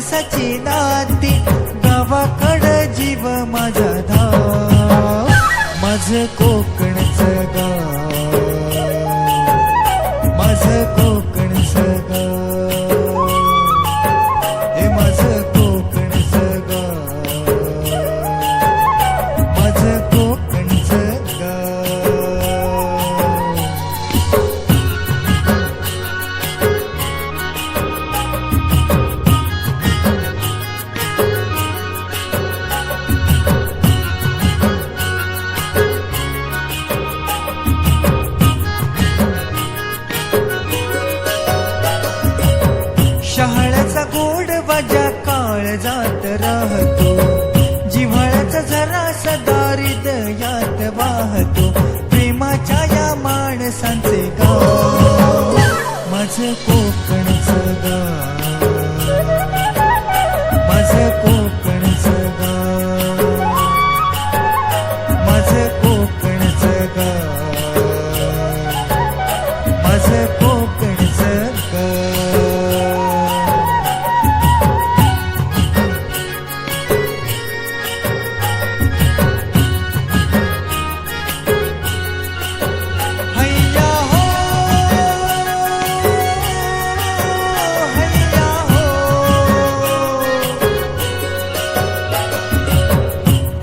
माणसाची दाती गावाकड जीव माझा धाव. माझ को जात राहतो. जिव्हाळ्याचा जरा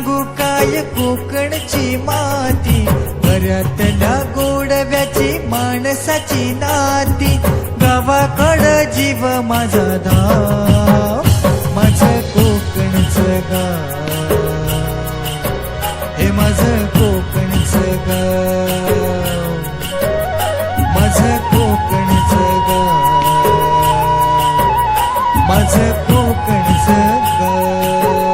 सांगू काय कोकणची माती? घरातल्या गोडव्याची माणसाची नाती. गावाकड जीव माझा धाव माझं कोकणचं गाव. हे माझं कोकणचं गाव. माझं कोकणचं गाव. माझं कोकणचं गाव.